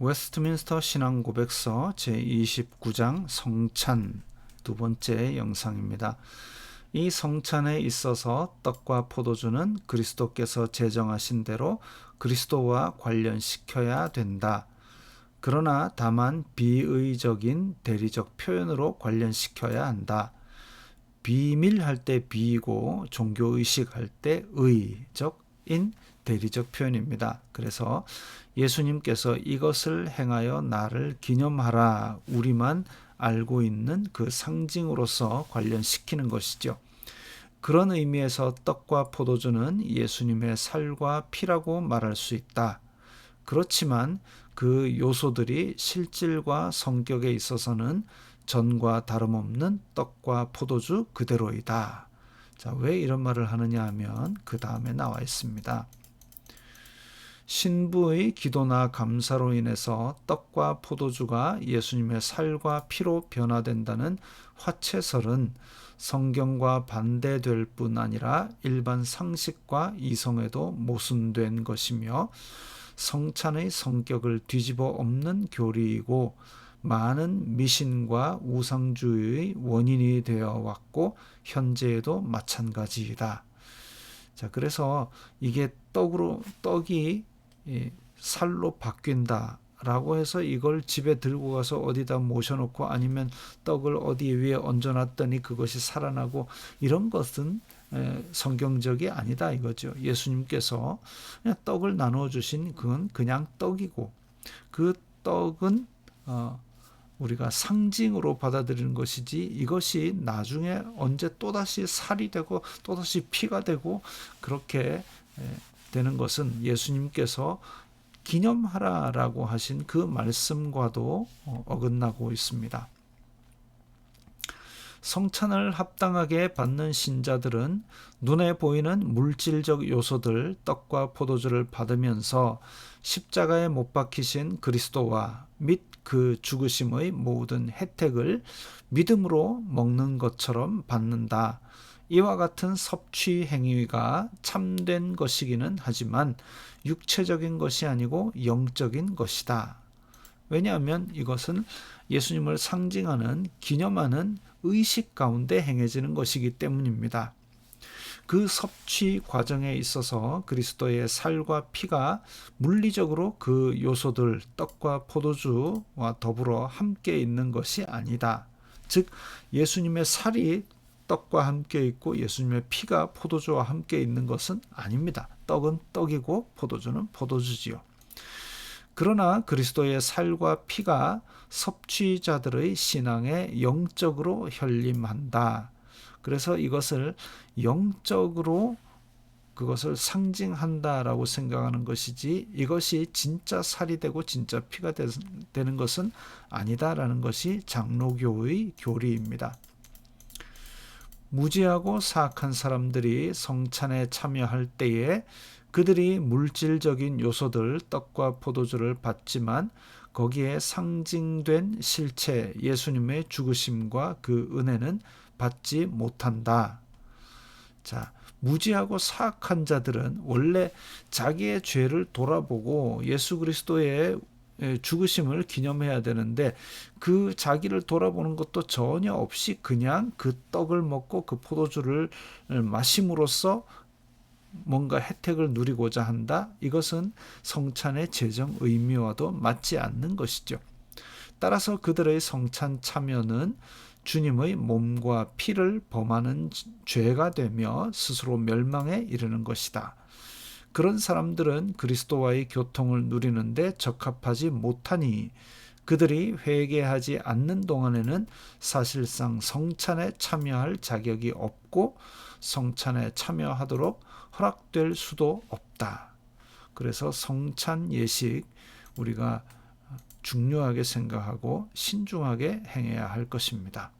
웨스트민스터 신앙고백서 제29장 성찬 두 번째 영상입니다. 이 성찬에 있어서 떡과 포도주는 그리스도께서 제정하신 대로 그리스도와 관련시켜야 된다. 그러나 다만 비의적인 대리적 표현으로 관련시켜야 한다. 비밀할 때 비이고 종교의식할 때 의적인 대리적 표현입니다. 그래서 예수님께서 이것을 행하여 나를 기념하라 우리만 알고 있는 그 상징으로서 관련시키는 것이죠. 그런 의미에서 떡과 포도주는 예수님의 살과 피라고 말할 수 있다. 그렇지만 그 요소들이 실질과 성격에 있어서는 전과 다름없는 떡과 포도주 그대로이다. 자, 왜 이런 말을 하느냐 하면 그 다음에 나와 있습니다. 신부의 기도나 감사로 인해서 떡과 포도주가 예수님의 살과 피로 변화된다는 화채설은 성경과 반대될 뿐 아니라 일반 상식과 이성에도 모순된 것이며 성찬의 성격을 뒤집어 엎는 교리이고 많은 미신과 우상주의의 원인이 되어 왔고 현재에도 마찬가지이다. 자, 그래서 이게 떡으로 떡이 살로 바뀐다. 라고 해서 이걸 집에 들고 가서 어디다 모셔놓고 아니면 떡을 어디 위에 얹어놨더니 그것이 살아나고 이런 것은 성경적이 아니다 이거죠. 예수님께서 떡을 나누어 주신 그건 그냥 떡이고 그 떡은 어 우리가 상징으로 받아들이는 것이지 이것이 나중에 언제 또다시 살이 되고 또다시 피가 되고 그렇게 되는 것은 예수님께서 기념하라라고 하신 그 말씀과도 어, 어긋나고 있습니다. 성찬을 합당하게 받는 신자들은 눈에 보이는 물질적 요소들, 떡과 포도주를 받으면서 십자가에 못 박히신 그리스도와 및 그 죽으심의 모든 혜택을 믿음으로 먹는 것처럼 받는다. 이와 같은 섭취 행위가 참된 것이기는 하지만 육체적인 것이 아니고 영적인 것이다. 왜냐하면 이것은 예수님을 상징하는 기념하는 의식 가운데 행해지는 것이기 때문입니다. 그 섭취 과정에 있어서 그리스도의 살과 피가 물리적으로 그 요소들 떡과 포도주와 더불어 함께 있는 것이 아니다. 즉 예수님의 살이 떡과 함께 있고 예수님의 피가 포도주와 함께 있는 것은 아닙니다. 떡은 떡이고 포도주는 포도주지요. 그러나 그리스도의 살과 피가 섭취자들의 신앙에 영적으로 현림한다. 그래서 이것을 영적으로 그것을 상징한다라고 생각하는 것이지 이것이 진짜 살이 되고 진짜 피가 되 는 것은 아니다라는 것이 장로교의 교리입니다. 무지하고 사악한 사람들이 성찬에 참여할 때에 그들이 물질적인 요소들, 떡과 포도주를 받지만 거기에 상징된 실체 예수님의 죽으심과 그 은혜는 받지 못한다. 자, 무지하고 사악한 자들은 원래 자기의 죄를 돌아보고 예수 그리스도의 죽으심을 기념해야 되는데 그 자기를 돌아보는 것도 전혀 없이 그냥 그 떡을 먹고 그 포도주를 마심으로써 뭔가 혜택을 누리고자 한다. 이것은 성찬의 재정 의미와도 맞지 않는 것이죠. 따라서 그들의 성찬 참여는 주님의 몸과 피를 범하는 죄가 되며 스스로 멸망에 이르는 것이다. 그런 사람들은 그리스도와의 교통을 누리는데 적합하지 못하니 그들이 회개하지 않는 동안에는 사실상 성찬에 참여할 자격이 없고 성찬에 참여하도록 허락될 수도 없다. 그래서 성찬 예식 우리가 중요하게 생각하고 신중하게 행해야 할 것입니다.